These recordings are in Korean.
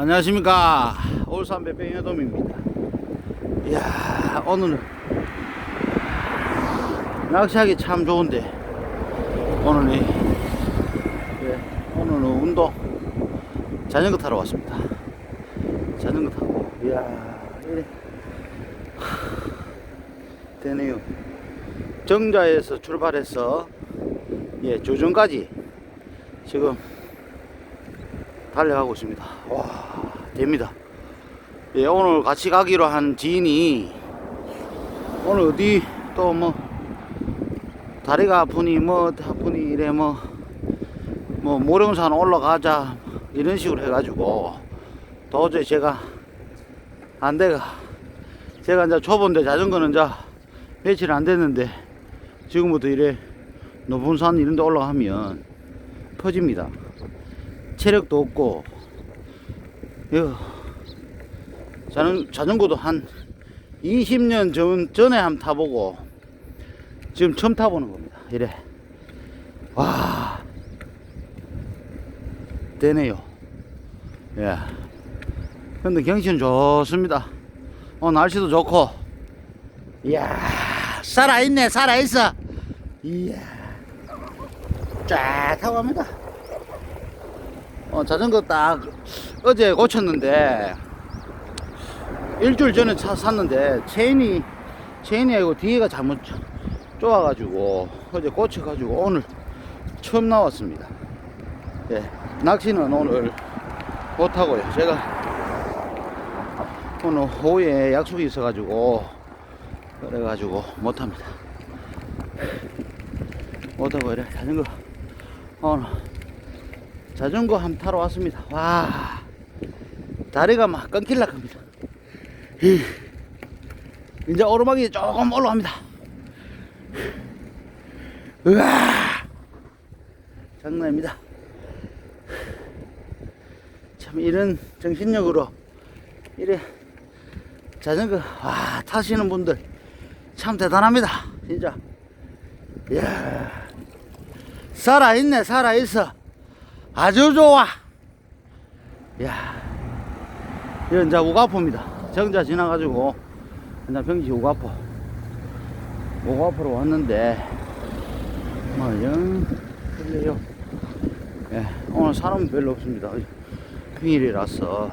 안녕하십니까. 울산 배병여돔입니다. 이야 오늘은 낚시하기 참 좋은데 오늘 이 예, 오늘은 운동 자전거 타러 왔습니다. 자전거 타고. 이야 이래. 하, 되네요. 정자에서 출발해서 예 조정까지 지금 달려가고 있습니다. 와, 됩니다. 예, 오늘 같이 가기로 한 지인이 오늘 어디 또 뭐 다리가 아프니 뭐 아프니 이래 뭐 뭐 모령산 올라가자 이런 식으로 해가지고 도저히 제가 안 돼가 제가 이제 초보인데 자전거는 이제 며칠 안 됐는데 지금부터 이래 높은 산 이런 데 올라가면 퍼집니다. 체력도 없고 여 자전, 자전거도 한 20년 전, 전에 한번 타보고 지금 처음 타보는 겁니다. 이래. 와. 되네요. 예. 근데 경치는 좋습니다. 어 날씨도 좋고. 이야 살아있네 살아있어. 이야. 쫙 타고 갑니다 어, 자전거 딱 어제 고쳤는데 일주일 전에 차 샀는데 체인이 체인이 아니고 뒤에가 잘못 쪼아가지고 어제 고쳐가지고 오늘 처음 나왔습니다. 예, 낚시는 오늘 못하고요. 제가 오늘 오후에 약속이 있어가지고 그래가지고 못합니다. 못하고 이래 자전거 오늘 자전거 한번 타러 왔습니다. 와, 다리가 막 끊길라 합니다. 히, 이제 오르막이 조금 올라갑니다. 으아, 장난입니다. 참 이런 정신력으로 이래 자전거 와 타시는 분들 참 대단합니다. 진짜. 이야, 살아있네, 살아있어. 아주 좋아. 야, 이건 이제 우가포입니다. 정자 지나가지고 그냥 병지 우가포. 우가포로 왔는데 뭐영 그래요. 예, 오늘 사람 별로 없습니다. 평일이라서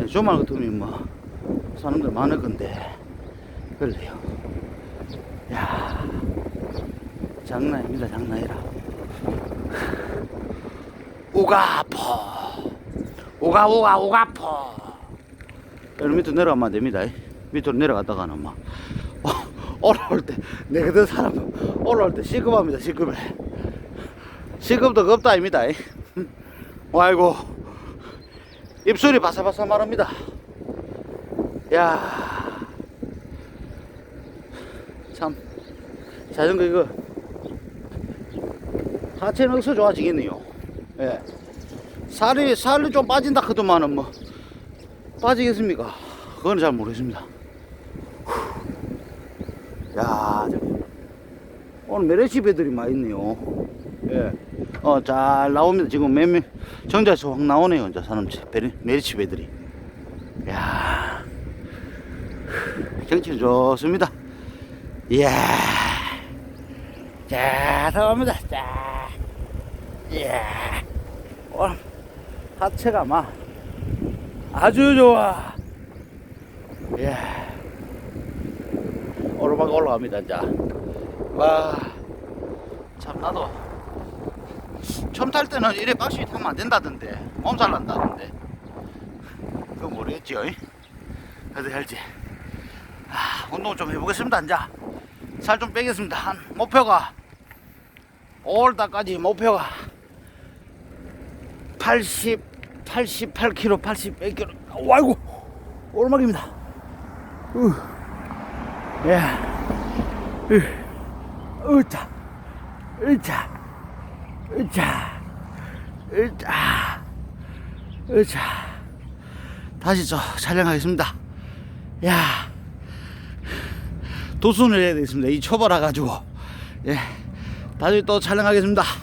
예, 주말 같으면 뭐 사람들 많을 건데 그래요. 야, 장난입니다, 장난이라. 우가포 우가 우가 우가포 여기 밑으로 내려가면 안 됩니다. 밑으로 내려갔다가는 막 어, 올라올 때 내그들 사람 올라올 때 시급합니다 시급해 시급도 겁도 아닙니다. 아이고. 입술이 바삭바삭 마릅니다. 야참. 자전거 이거. 하체는 억서 좋아지겠네요. 예. 살이, 살이 좀 빠진다 하더만은 뭐, 빠지겠습니까? 그건 잘 모르겠습니다. 후. 야, 저, 오늘 메레시 배들이 많이 있네요. 예. 어, 잘 나옵니다. 지금 몇 명, 정자에서 확 나오네요. 이제 사람, 메레, 메레시 배들이. 야 경치 좋습니다. 이야. 자, 들어갑니다. 자. 이야. 오늘 하체가 막 아주 좋아. 이야. 오르막 올라갑니다, 이제. 와. 참, 나도 처음 탈 때는 이래 박시 타면 안 된다던데. 몸살 난다던데. 그거 모르겠지요. 그래도 할지. 아, 운동 좀 해보겠습니다, 이제. 살 좀 빼겠습니다. 한, 목표가 5월달까지 목표가 80, 88kg, 88kg. 와이고, 오르막입니다. 으, 예. 으, 으차, 으차, 으차, 으차, 으차. 다시 저 촬영하겠습니다. 야, 도순을 해야 되겠습니다. 이 초보라 가지고. 예. 다시 또 촬영하겠습니다.